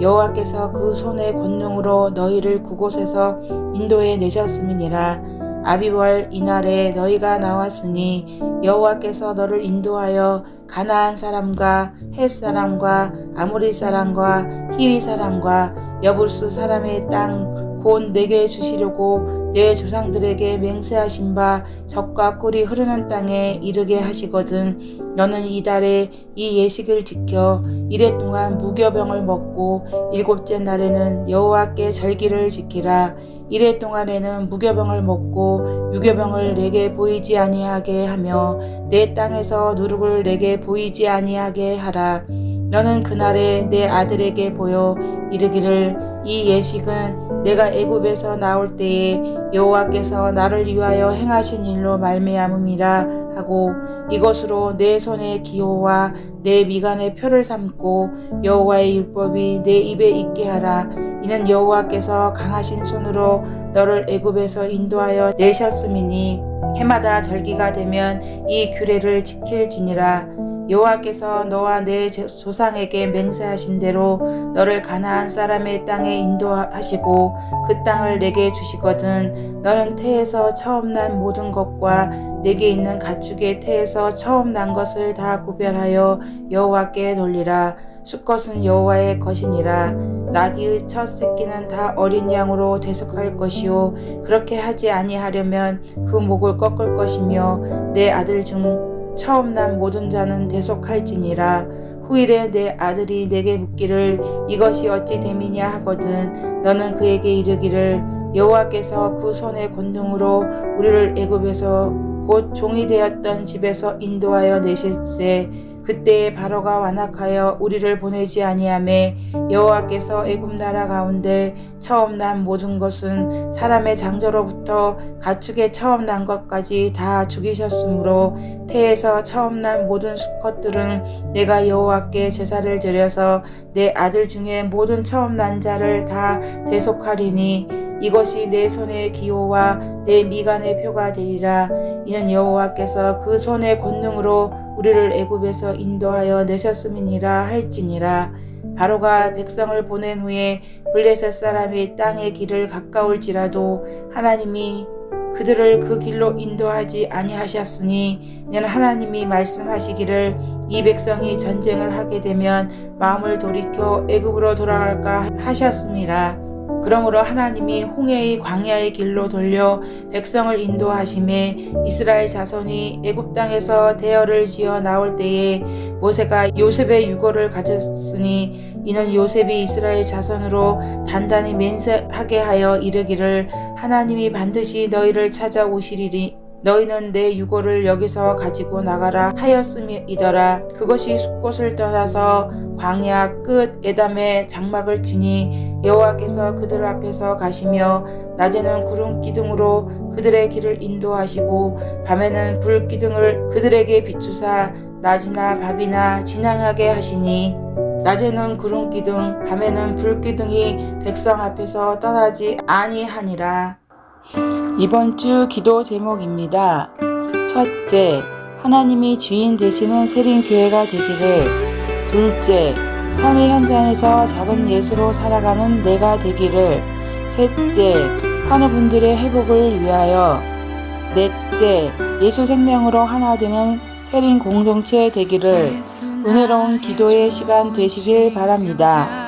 여호와께서 그 손의 권능으로 너희를 그곳에서 인도해 내셨음이니라. 아비월 이날에 너희가 나왔으니 여호와께서 너를 인도하여 가나안 사람과 헷 사람과 아무리 사람과 히위 사람과 여부스 사람의 땅 곧 내게 주시려고 내 조상들에게 맹세하신 바 적과 꿀이 흐르는 땅에 이르게 하시거든. 너는 이달에 이 예식을 지켜 이래 동안 무교병을 먹고 일곱째 날에는 여호와께 절기를 지키라. 이래 동안에는 무교병을 먹고 유교병을 내게 보이지 아니하게 하며 내 땅에서 누룩을 내게 보이지 아니하게 하라. 너는 그날에 내 아들에게 보여 이르기를 이 예식은 내가 애굽에서 나올 때에 여호와께서 나를 위하여 행하신 일로 말미암음이라 하고 이것으로 내 손의 기호와 내 미간의 표를 삼고 여호와의 율법이 내 입에 있게 하라. 이는 여호와께서 강하신 손으로 너를 애굽에서 인도하여 내셨음이니 해마다 절기가 되면 이 규례를 지킬지니라 여호와께서 너와 내 조상에게 맹세하신 대로 너를 가나안 사람의 땅에 인도하시고 그 땅을 내게 주시거든 너는 태에서 처음 난 모든 것과 내게 있는 가축의 태에서 처음 난 것을 다 구별하여 여호와께 돌리라. 수컷은 여호와의 것이니라. 나귀의 첫 새끼는 다 어린 양으로 대속할 것이요. 그렇게 하지 아니하려면 그 목을 꺾을 것이며 내 아들 중 처음 난 모든 자는 대속할지니라. 후일에 내 아들이 내게 묻기를 이것이 어찌 됨이냐 하거든 너는 그에게 이르기를 여호와께서 그 손의 권능으로 우리를 애굽에서 곧 종이 되었던 집에서 인도하여 내실세 그때에 바로가 완악하여 우리를 보내지 아니하매 여호와께서 애굽 나라 가운데 처음 난 모든 것은 사람의 장저로부터 가축의 처음 난 것까지 다 죽이셨으므로 태에서 처음 난 모든 수컷들은 내가 여호와께 제사를 드려서 내 아들 중에 모든 처음 난 자를 다 대속하리니 이것이 내 손의 기호와 내 미간의 표가 되리라. 이는 여호와께서 그 손의 권능으로 우리를 애굽에서 인도하여 내셨음이니라 할지니라. 바로가 백성을 보낸 후에 블레셋 사람이 땅의 길을 가까울지라도 하나님이 그들을 그 길로 인도하지 아니하셨으니 이는 하나님이 말씀하시기를 이 백성이 전쟁을 하게 되면 마음을 돌이켜 애굽으로 돌아갈까 하셨습니다. 그러므로 하나님이 홍해의 광야의 길로 돌려 백성을 인도하심에 이스라엘 자손이 애굽 땅에서 대열을 지어 나올 때에 모세가 요셉의 유고를 가졌으니 이는 요셉이 이스라엘 자손으로 단단히 맹세하게 하여 이르기를 하나님이 반드시 너희를 찾아오시리니 너희는 내 유고를 여기서 가지고 나가라 하였음이더라. 그것이 숲곳을 떠나서 광야 끝 에담에 장막을 치니 여호와께서 그들 앞에서 가시며 낮에는 구름 기둥으로 그들의 길을 인도하시고 밤에는 불 기둥을 그들에게 비추사 낮이나 밤이나 진앙하게 하시니 낮에는 구름 기둥 밤에는 불 기둥이 백성 앞에서 떠나지 아니하니라. 이번 주 기도 제목입니다. 첫째, 하나님이 주인 되시는 세린 교회가 되기를. 둘째, 삶의 현장에서 작은 예수로 살아가는 내가 되기를. 셋째, 환우분들의 회복을 위하여. 넷째, 예수 생명으로 하나 되는 세린 공동체 되기를. 은혜로운 기도의 시간 되시길 바랍니다.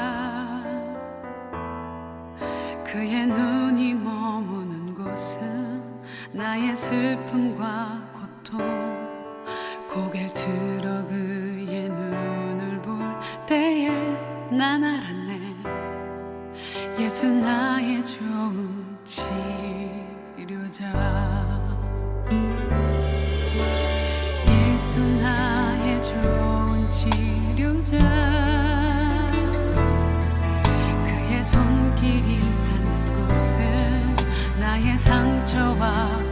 나의 상처와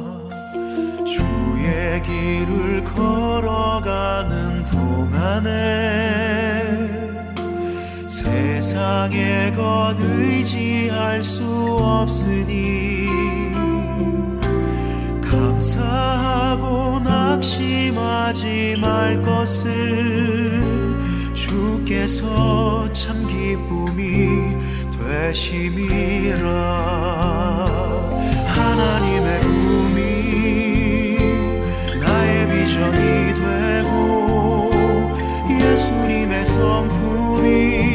주의 길을 걸어가는 동안에 세상의 것 의지할 수 없으니 감사하고 낙심하지 말 것을 주께서 참 기쁨이 되심이라. 온전히 되고 예수님의 성품이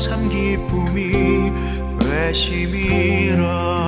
참 기쁨이 되심이라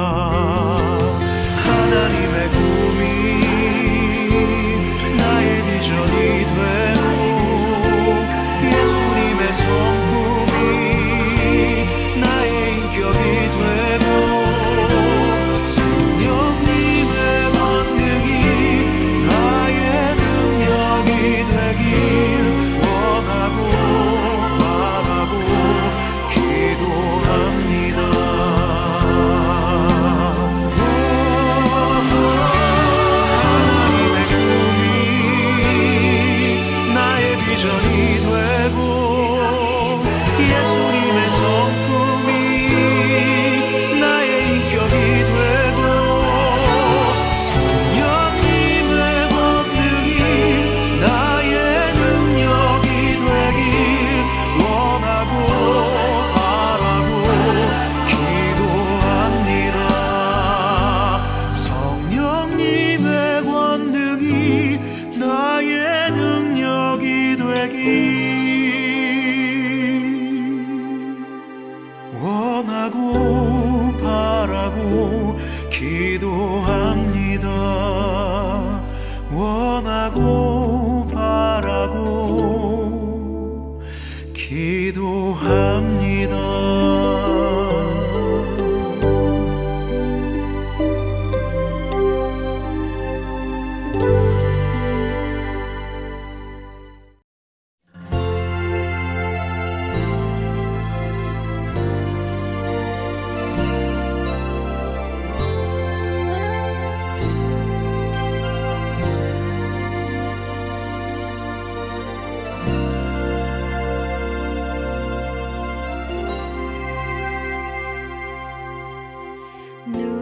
누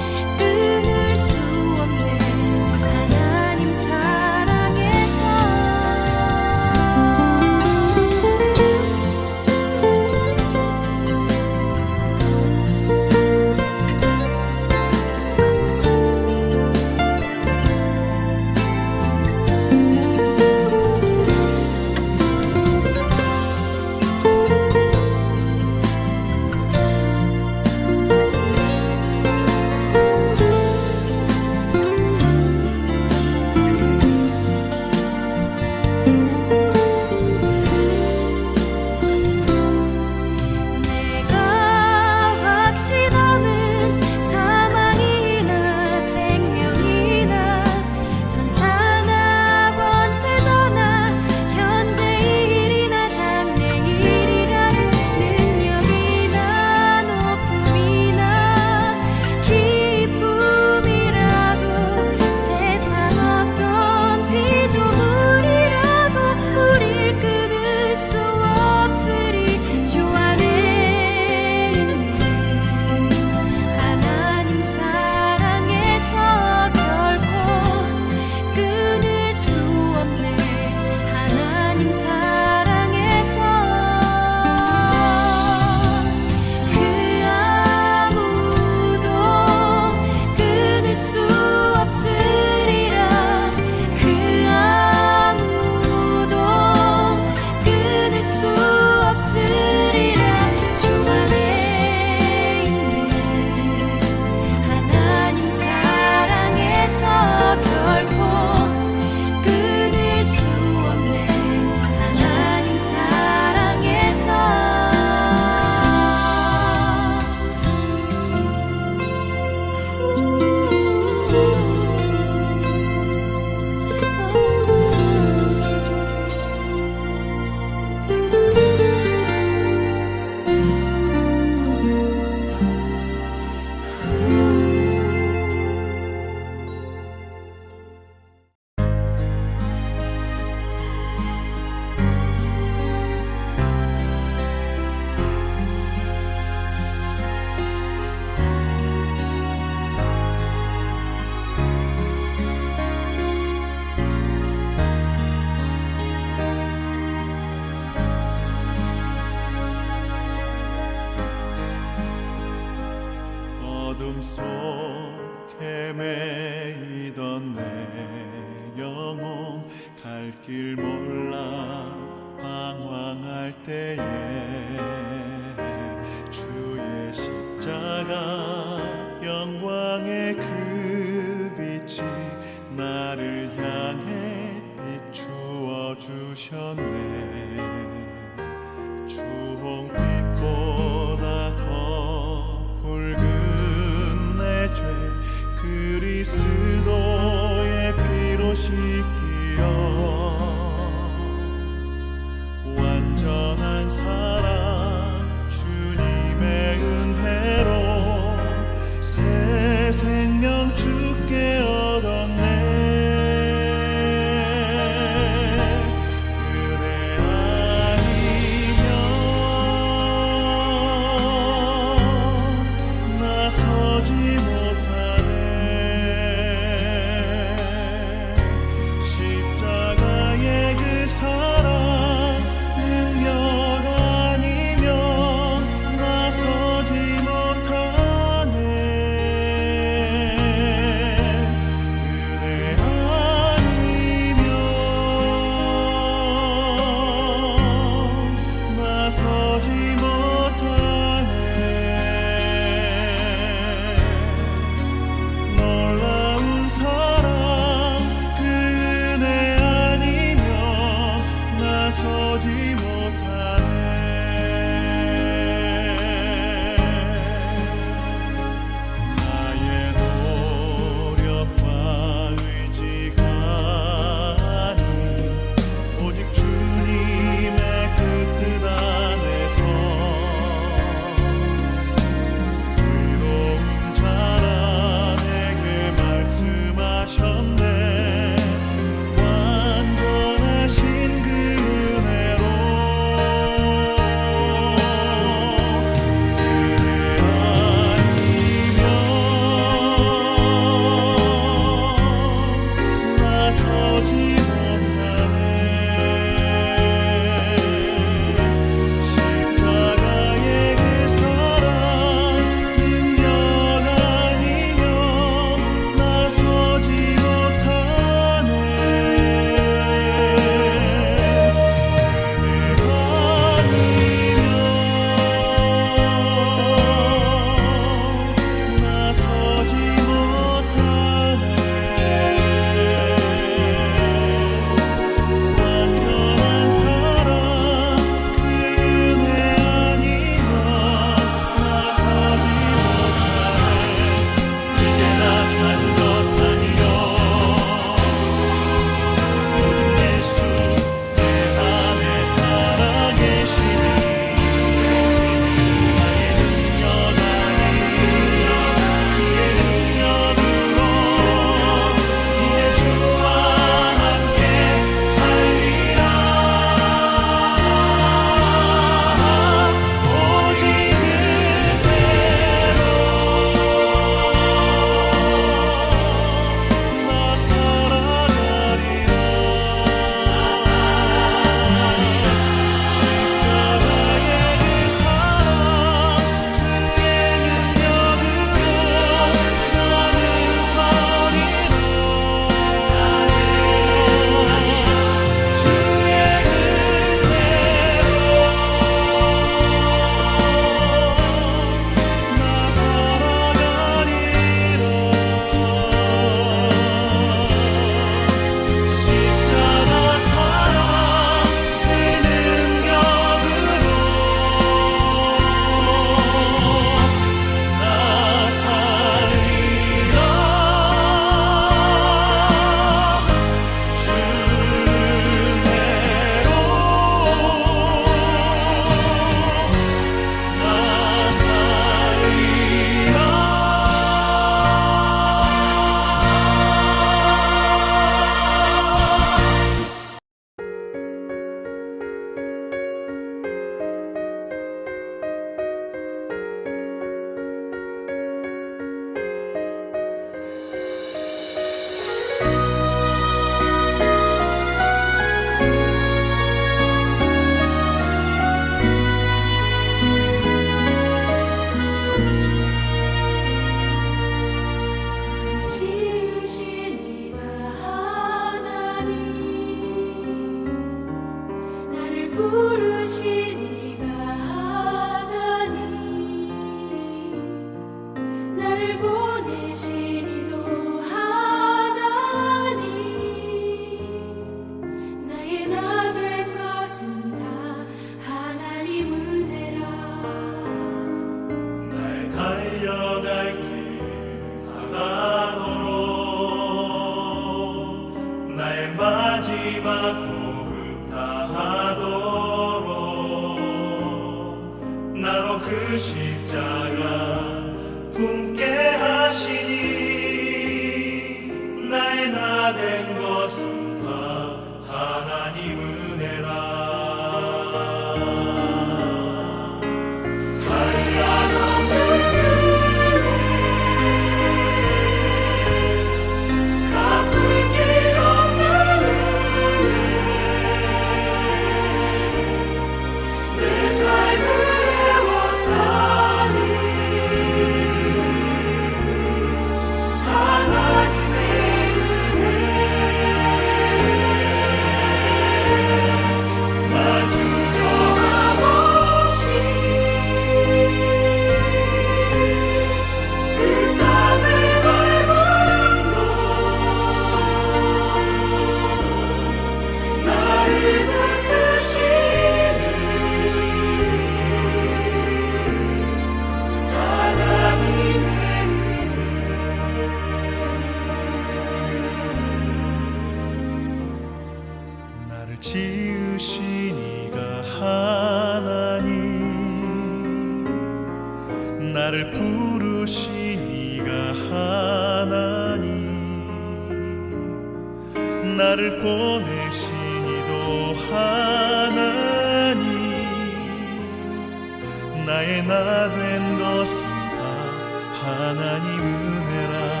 하나님 은혜라.